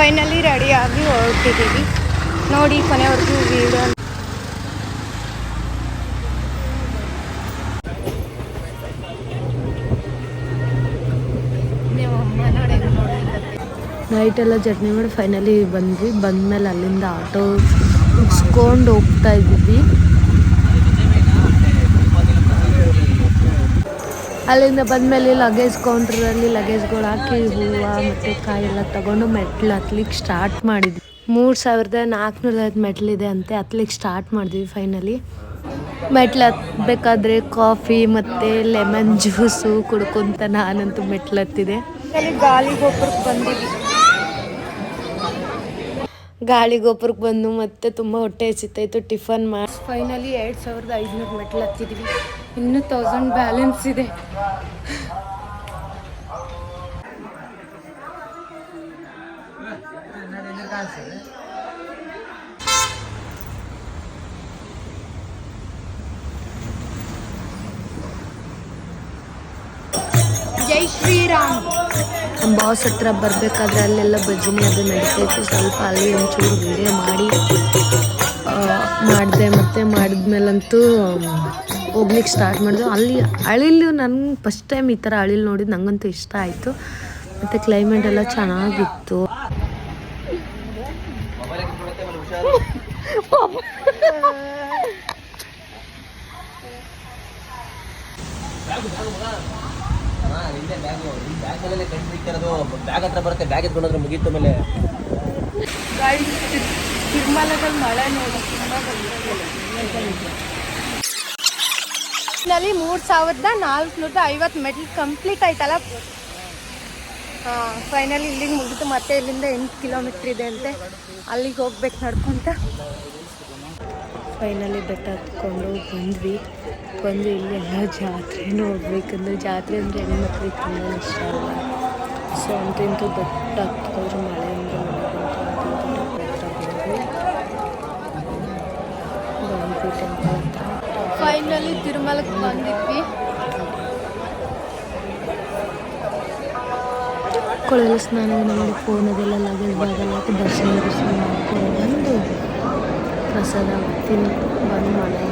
Finally ರೆಡಿಯಾಗಿ ಹೊರಟಿದ್ದೀವಿ. ನೋಡಿ ಕೊನೆವರೆಗೂ ವೀಡಿಯೋ ನೈಟ್ ಎಲ್ಲ ಜರ್ನಿ ಮಾಡಿ ಫೈನಲಿ ಬಂದ್ವಿ. ಬಂದ್ಮೇಲೆ ಅಲ್ಲಿಂದ ಆಟೋ ಮುಗಿಸ್ಕೊಂಡು ಹೋಗ್ತಾ ಇದ್ವಿ ಅಲ್ಲಿಂದ ಬಂದಮೇಲೆ ಲಗೇಜ್ ಕೌಂಟ್ರಲ್ಲಿ ಲಗೇಜ್ಗಳು ಹಾಕಿ, ಹೂವು ಮತ್ತು ಕಾಯಿ ಎಲ್ಲ ತಗೊಂಡು ಮೆಟ್ಲು ಹತ್ಲಿಕ್ಕೆ ಸ್ಟಾರ್ಟ್ ಮಾಡಿದ್ವಿ. ಮೂರು ಸಾವಿರದ ನಾಲ್ಕುನೂರೈವತ್ತು ಮೆಟ್ಲಿದೆ ಅಂತೆ ಹತ್ಲಿಕ್ಕೆ ಸ್ಟಾರ್ಟ್ ಮಾಡಿದ್ವಿ ಫೈನಲಿ ಮೆಟ್ಲು ಹತ್ಬೇಕಾದ್ರೆ ಕಾಫಿ ಮತ್ತು ಲೆಮನ್ ಜ್ಯೂಸು ಕುಡ್ಕೊಂತ ನಾನಂತೂ ಮೆಟ್ಲು ಹತ್ತಿದೆ. ಗಾಳಿ ಬಂದಿದ್ವಿ. ಗಾಳಿ ಗೋಪುರಕ್ಕೆ ಬಂದು ಮತ್ತೆ ತುಂಬ ಹೊಟ್ಟೆ ಹಸಿತಾಯಿತು, ಟಿಫನ್ ಮಾಡಿ ಫೈನಲಿ ಎರಡು ಸಾವಿರದ ಐದುನೂರು ಮೆಟ್ಲು ಹತ್ತಿದ್ವಿ. ಇನ್ನೂ ತೌಸಂಡ್ ಬ್ಯಾಲೆನ್ಸ್ ಇದೆ. ಜೈ ಶ್ರೀರಾಮ್. ನಮ್ಮ ಬಾಸ್ ಹತ್ರ ಬರಬೇಕಾದ್ರೆ ಅಲ್ಲೆಲ್ಲ ಭಜನೆ ಅದು ನಡೀತೈತೆ. ಸ್ವಲ್ಪ ಅಲ್ಲಿ ಒಂಚೂರು ವಿಡಿಯೋ ಮಾಡಿ ಮಾಡಿದೆ ಮತ್ತು ಮಾಡಿದ್ಮೇಲಂತೂ, ಹೋಗ್ಲಿಕ್ಕೆ ಸ್ಟಾರ್ಟ್ ಮಾಡಿದೆ. ಅಲ್ಲಿ ಅಳಿಲು ನನಗೆ ಫಸ್ಟ್ ಟೈಮ್ ಈ ಥರ ಅಳಿಲು ನೋಡಿದ್ದು ನನಗಂತೂ ಇಷ್ಟ ಆಯಿತು. ಮತ್ತು ಕ್ಲೈಮೇಟ್ ಎಲ್ಲ ಚೆನ್ನಾಗಿತ್ತು. ಬ್ಯಾಗ್ ಹತ್ರ ಬರುತ್ತೆ ಬ್ಯಾಗ್ ಎತ್ಕೊಂಡ್ರೆ ಮುಗೀತು ಮೇಲೆ ತಿರುಮಲದಲ್ಲಿ ಮಳೆ ನೋಡಿ ನಲ್ಲಿ ಮೂರು ಸಾವಿರದ ನಾಲ್ಕುನೂರ ಐವತ್ತು ಮೆಟ್ಲ್ ಕಂಪ್ಲೀಟ್ ಆಯ್ತಲ್ಲ? ಹಾಂ ಫೈನಲಿ ಇಲ್ಲಿಗೆ ಮುಗಿತು. ಮತ್ತೆ ಇಲ್ಲಿಂದ ಎಂಟು ಕಿಲೋಮೀಟ್ರ್ ಇದೆ ಅಂತೆ. ಅಲ್ಲಿಗೆ ಹೋಗ್ಬೇಕು ನಡ್ಕೊಂತ. ಫೈನಲಿ ಬೆಟ್ಟ ಹತ್ಕೊಂಡು ಬಂದ್ವಿ. ಬಂದು ಇಲ್ಲಿ ಎಲ್ಲ ಜಾತ್ರೆ ನೋಡ್ಬೇಕಂದ್ರೆ ಜಾತ್ರೆ ಅಂದರೆ ಹೆಣ್ಮಕ್ಳಿಗೆ ತುಂಬ ಇಷ್ಟ ಅಲ್ಲ ಸೊ ಅಂತೂ ಬೆಟ್ಟ ಹತ್ಕೊಂಡ್ರೆ ಮಳೆ ಅಂದರೆ ಬಂದ್ವಿ ಟೆಂಪಲ್ ಹತ್ರ ಫೈನಲಿ ತಿರುಮಲಕ್ಕೆ ಬಂದಿದ್ವಿ. ಕೊಳಲು ಸ್ನಾನ ಮಾಡಿ ಫೋನ್ ಅದೆಲ್ಲ ಲಗೇಜ್ ಬ್ಯಾಗಲ್ಲಿ ಹಾಕಿ ದರ್ಶನ ದರ್ಶನ ಮಾಡ್ಕೊಂಡು ಬಂದು ಪ್ರಸಾದ ತಿಂದು ಬಂದು ಮನೆ